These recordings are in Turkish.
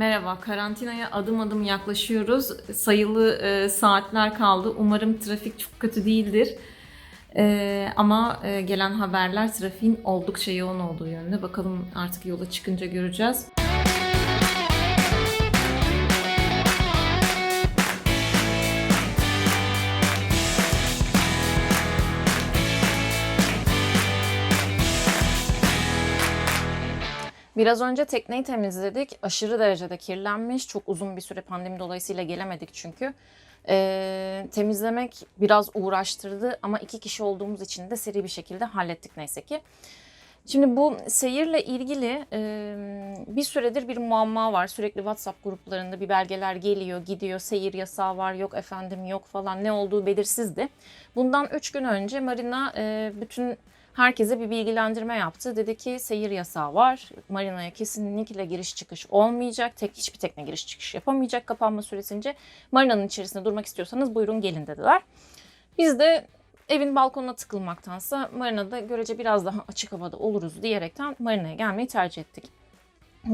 Merhaba, karantinaya adım adım yaklaşıyoruz. Sayılı e, saatler kaldı. Umarım trafik çok kötü değildir. E, ama e, gelen haberler trafiğin oldukça yoğun olduğu yönde. Bakalım artık yola çıkınca göreceğiz. Biraz önce tekneyi temizledik. Aşırı derecede kirlenmiş. Çok uzun bir süre pandemi dolayısıyla gelemedik çünkü. Ee, temizlemek biraz uğraştırdı ama iki kişi olduğumuz için de seri bir şekilde hallettik neyse ki. Şimdi bu seyirle ilgili e, bir süredir bir muamma var. Sürekli WhatsApp gruplarında bir belgeler geliyor, gidiyor. Seyir yasağı var, yok efendim yok falan ne olduğu belirsizdi. Bundan 3 gün önce Marina e, bütün herkese bir bilgilendirme yaptı. Dedi ki seyir yasağı var. Marina'ya kesinlikle giriş çıkış olmayacak. Tek hiçbir tekne giriş çıkış yapamayacak kapanma süresince. Marina'nın içerisinde durmak istiyorsanız buyurun gelin dediler. Biz de evin balkonuna tıkılmaktansa marinada görece biraz daha açık havada oluruz diyerekten marinaya gelmeyi tercih ettik.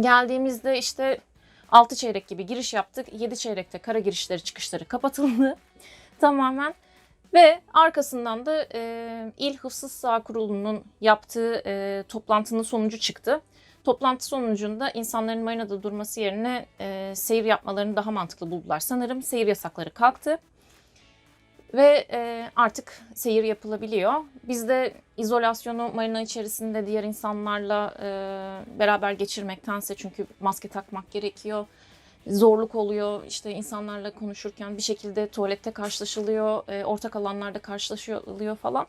Geldiğimizde işte 6 çeyrek gibi giriş yaptık. 7 çeyrekte kara girişleri çıkışları kapatıldı tamamen. Ve arkasından da e, İl Hıfzı Sağ Kurulu'nun yaptığı e, toplantının sonucu çıktı. Toplantı sonucunda insanların marinada durması yerine e, seyir yapmalarını daha mantıklı buldular. Sanırım seyir yasakları kalktı ve e, artık seyir yapılabiliyor. Biz de izolasyonu marina içerisinde diğer insanlarla e, beraber geçirmektense çünkü maske takmak gerekiyor. Zorluk oluyor işte insanlarla konuşurken bir şekilde tuvalette karşılaşılıyor, e, ortak alanlarda karşılaşılıyor falan.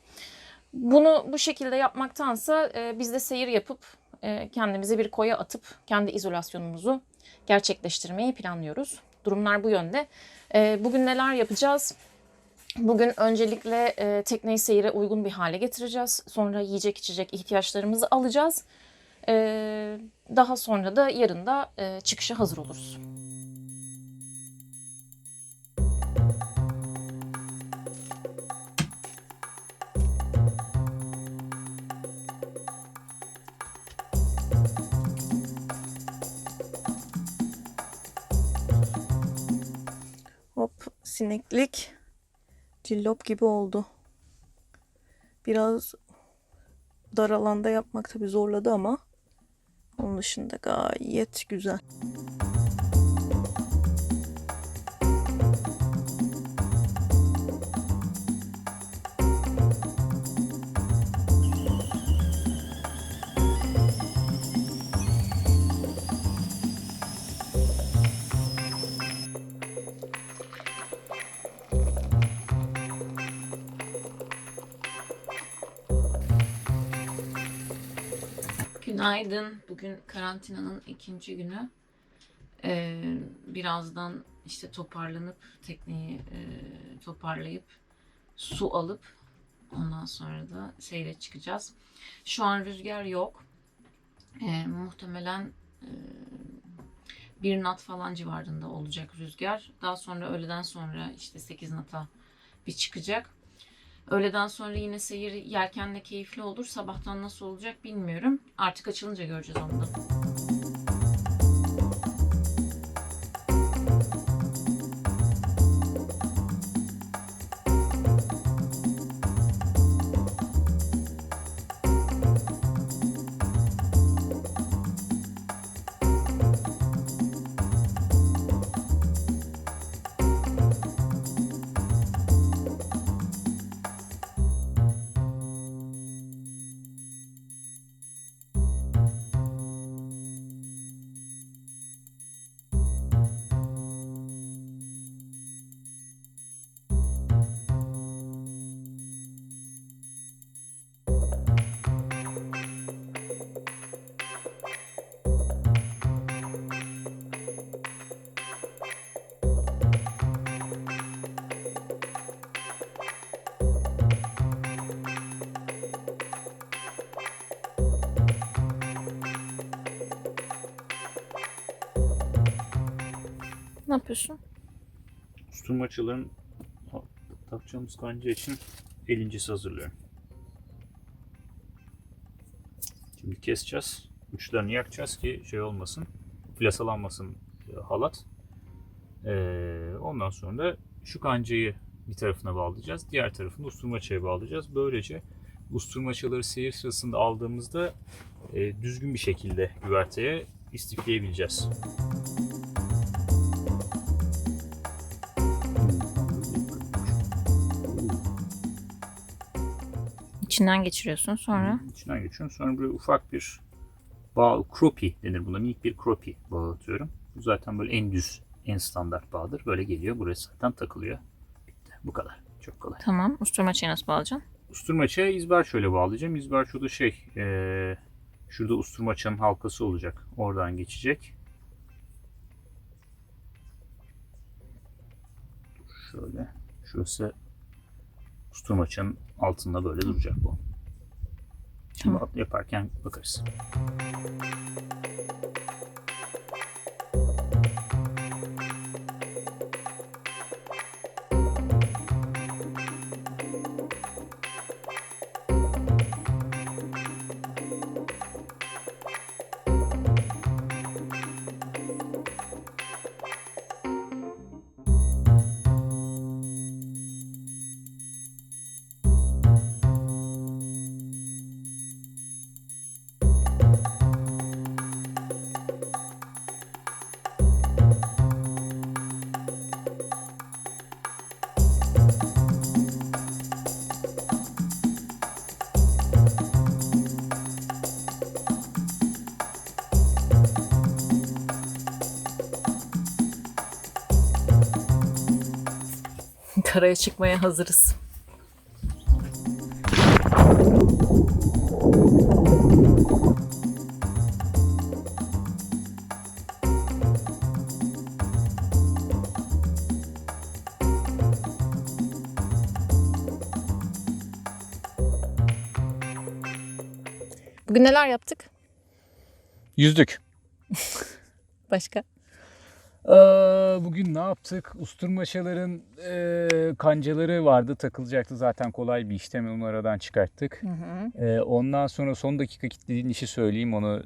Bunu bu şekilde yapmaktansa e, biz de seyir yapıp e, kendimizi bir koya atıp kendi izolasyonumuzu gerçekleştirmeyi planlıyoruz. Durumlar bu yönde. E, bugün neler yapacağız? Bugün öncelikle e, tekneyi seyire uygun bir hale getireceğiz. Sonra yiyecek içecek ihtiyaçlarımızı alacağız. E, daha sonra da yarın da e, çıkışa hazır oluruz. Sineklik cillop gibi oldu. Biraz dar alanda yapmak tabii zorladı ama onun dışında gayet güzel. Günaydın. Bugün karantinanın ikinci günü. Ee, birazdan işte toparlanıp tekneyi e, toparlayıp su alıp ondan sonra da seyre çıkacağız. Şu an rüzgar yok. Ee, muhtemelen e, bir nat falan civarında olacak rüzgar. Daha sonra öğleden sonra işte 8 nata bir çıkacak. Öğleden sonra yine seyir yelkenle keyifli olur. Sabahtan nasıl olacak bilmiyorum. Artık açılınca göreceğiz onu da. Ne yapıyorsun? Tutulmaçaların takacağımız kanca için el incisi hazırlıyorum. Şimdi keseceğiz. Uçlarını yakacağız ki şey olmasın. Flasalanmasın e, halat. Ee, ondan sonra şu kancayı bir tarafına bağlayacağız. Diğer tarafını usturmaçaya bağlayacağız. Böylece usturmaçaları seyir sırasında aldığımızda e, düzgün bir şekilde güverteye istifleyebileceğiz. İçinden geçiriyorsun sonra. İçinden geçiyorum. Sonra böyle ufak bir bağ, kropi denir buna. Minik bir kropi bağı atıyorum. Bu zaten böyle en düz, en standart bağdır. Böyle geliyor. Burası zaten takılıyor. Bitti. Bu kadar. Çok kolay. Tamam. Usturmaçayı nasıl bağlayacaksın? Usturmaçaya izber şöyle bağlayacağım. İzberçoda şey, eee şurada usturmaçanın halkası olacak. Oradan geçecek. Şöyle. Şurası usturmaçanın altında böyle duracak bu. Şimdi Tamam. yaparken bakarız. Karaya çıkmaya hazırız. Bugün neler yaptık? Yüzdük. Başka? Bugün ne yaptık? Usturmaçaların e, kancaları vardı. Takılacaktı zaten kolay bir işlem. Onu aradan çıkarttık. Hı hı. Ee, ondan sonra son dakika kilitlediğin işi söyleyeyim. Onu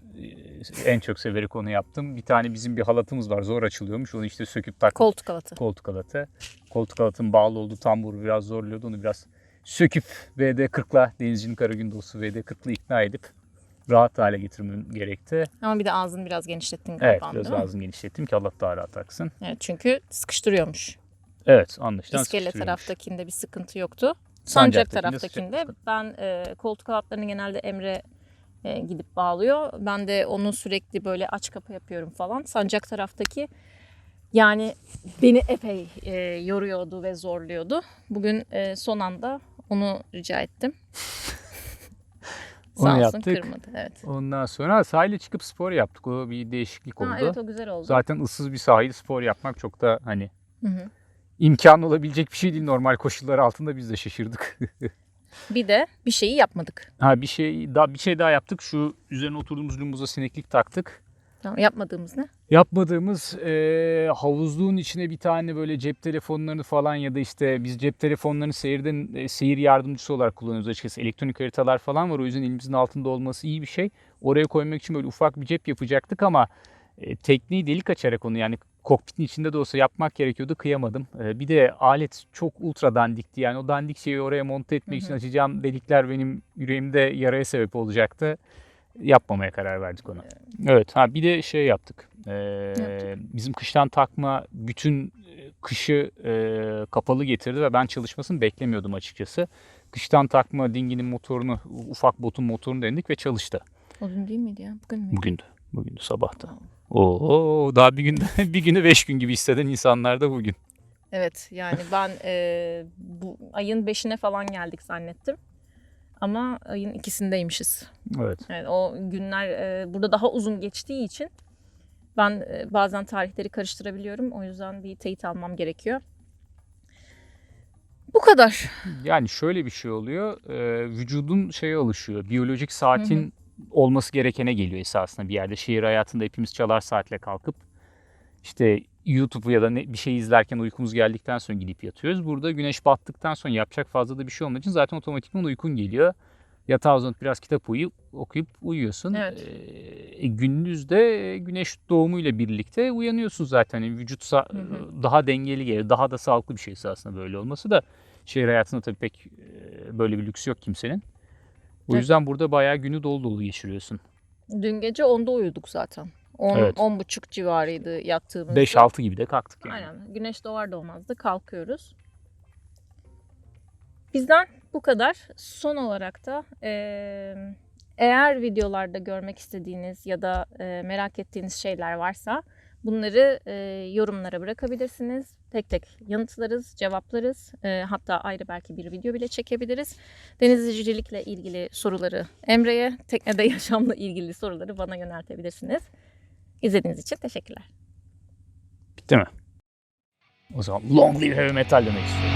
e, en çok severek onu yaptım. Bir tane bizim bir halatımız var. Zor açılıyormuş. Onu işte söküp taktık. Koltuk halatı. koltuk halatı. Koltuk halatın bağlı olduğu tambur biraz zorluyordu. Onu biraz söküp VD40'la Denizci'nin Karagündoğusu VD40'la ikna edip rahat hale getirmem gerekti. Ama bir de ağzını biraz genişlettin galiba Evet biraz ağzını genişlettim ki Allah daha rahat aksın. Evet, çünkü sıkıştırıyormuş. Evet anlaşılan İskele taraftakinde bir sıkıntı yoktu. Sancak Sancak taraftakinde ben e, koltuk altlarını genelde Emre e, gidip bağlıyor. Ben de onu sürekli böyle aç kapa yapıyorum falan. Sancak taraftaki yani beni epey e, yoruyordu ve zorluyordu. Bugün e, son anda onu rica ettim. Onu Sağ olsun yaptık. kırmadı. Evet. Ondan sonra sahile çıkıp spor yaptık. O bir değişiklik oldu. Ha, evet o güzel oldu. Zaten ıssız bir sahil spor yapmak çok da hani Hı hı. imkan olabilecek bir şey değil. Normal koşullar altında biz de şaşırdık. Bir de bir şeyi yapmadık. ha bir şey daha bir şey daha yaptık. Şu üzerine oturduğumuz lumbuza sineklik taktık. Tamam, yapmadığımız ne? Yapmadığımız e, havuzluğun içine bir tane böyle cep telefonlarını falan ya da işte biz cep telefonlarını seyirden e, seyir yardımcısı olarak kullanıyoruz açıkçası. Elektronik haritalar falan var. O yüzden elimizin altında olması iyi bir şey. Oraya koymak için böyle ufak bir cep yapacaktık ama e, tekniği delik açarak onu yani kokpitin içinde de olsa yapmak gerekiyordu. Kıyamadım. E, bir de alet çok ultra dandikti. Yani o dandik şeyi oraya monte etmek Hı için hı. açacağım delikler benim yüreğimde yaraya sebep olacaktı. Yapmamaya karar verdik onu. Evet. Ha bir de şey yaptık. Ee, yaptık? bizim kıştan takma bütün e, kışı e, kapalı getirdi ve ben çalışmasını beklemiyordum açıkçası. Kıştan takma dinginin motorunu, ufak botun motorunu denedik ve çalıştı. O dün değil miydi ya? Bugün müydü? Bugündü. Bugündü sabahta. Oo daha bir günde bir günü beş gün gibi hisseden insanlar da bugün. Evet yani ben e, bu ayın 5'ine falan geldik zannettim. Ama ayın ikisindeymişiz. Evet. Yani o günler e, burada daha uzun geçtiği için ben e, bazen tarihleri karıştırabiliyorum. O yüzden bir teyit almam gerekiyor. Bu kadar. Yani şöyle bir şey oluyor. e, vücudun şeye alışıyor. Biyolojik saatin olması gerekene geliyor esasında bir yerde. Şehir hayatında hepimiz çalar saatle kalkıp işte YouTube ya da ne, bir şey izlerken uykumuz geldikten sonra gidip yatıyoruz. Burada güneş battıktan sonra yapacak fazla da bir şey olmadığı için zaten otomatikman uykun geliyor. Yatağa uzanıp biraz kitap uyuyup, okuyup uyuyorsun. Evet. Ee, gündüz de güneş doğumuyla birlikte uyanıyorsun zaten. Yani vücut sa- hı. daha dengeli gelir. Daha da sağlıklı bir şey aslında böyle olması da. Şehir hayatında tabii pek e, böyle bir lüks yok kimsenin. O Evet. yüzden burada bayağı günü dolu dolu geçiriyorsun. Dün gece 10'da uyuduk zaten. 10 Evet. 10.30 civarıydı yattığımızda. 5-6 gibi de kalktık yani. Aynen. Güneş doğar doğmaz da kalkıyoruz. Bizden bu kadar. Son olarak da eee, eğer videolarda görmek istediğiniz ya da eee, merak ettiğiniz şeyler varsa bunları eee, yorumlara bırakabilirsiniz. Tek tek yanıtlarız, cevaplarız. Eee, hatta ayrı belki bir video bile çekebiliriz. Denizcilikle ilgili soruları Emre'ye, teknede yaşamla ilgili soruları bana yöneltebilirsiniz. İzlediğiniz için teşekkürler. Bitti mi? O zaman long live heavy metal demek istiyorum.